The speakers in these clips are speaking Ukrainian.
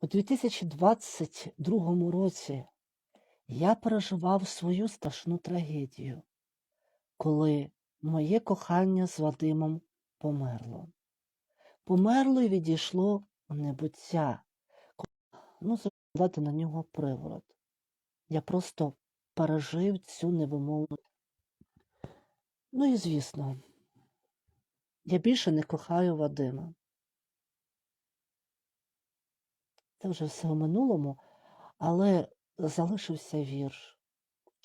У 2022 році я переживав свою страшну трагедію, коли моє кохання з Вадимом померло. Померло і відійшло в небуття. Ну, дати на нього приворот. Я просто пережив цю невимовну. Ну і звісно, я більше не кохаю Вадима. Це вже все в минулому, але залишився вірш.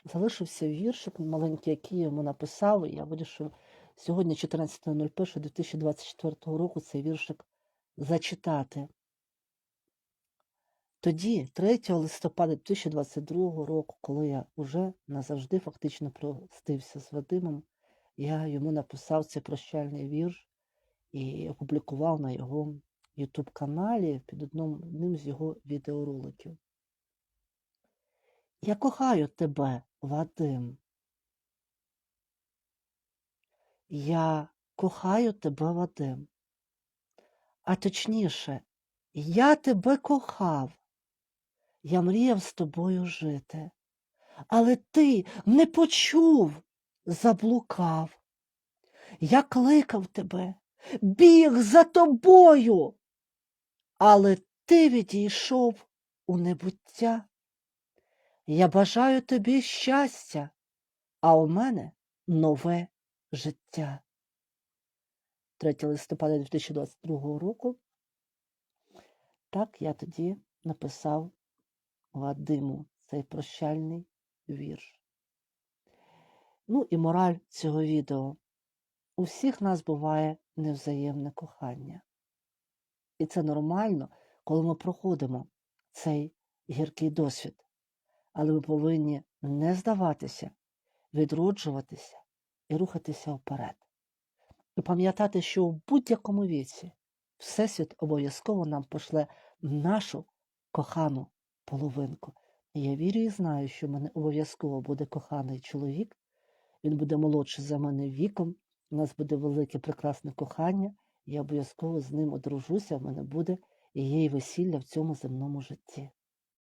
Залишився віршик маленький, який я йому написав, і я вирішив сьогодні, 14.01.2024 року, цей віршик зачитати. Тоді, 3 листопада 2022 року, коли я вже назавжди фактично простився з Вадимом, я йому написав цей прощальний вірш і опублікував на його YouTube каналі під одним з його відеороликів. Я кохаю тебе, Вадим. Я кохаю тебе, Вадим. А точніше, я тебе кохав. Я мріяв з тобою жити. Але ти не почув, заблукав. Я кликав тебе, біг за тобою. Але ти відійшов у небуття. Я бажаю тобі щастя, а у мене нове життя. 3 листопада 2022 року. Так я тоді написав Вадиму цей прощальний вірш. Ну і мораль цього відео. У всіх нас буває невзаємне кохання. І це нормально, коли ми проходимо цей гіркий досвід. Але ми повинні не здаватися, відроджуватися і рухатися вперед. І пам'ятати, що в будь-якому віці Всесвіт обов'язково нам пошле нашу кохану половинку. І я вірю і знаю, що в мене обов'язково буде коханий чоловік, він буде молодший за мене віком, у нас буде велике прекрасне кохання, я обов'язково з ним одружуся, в мене буде і її весілля в цьому земному житті.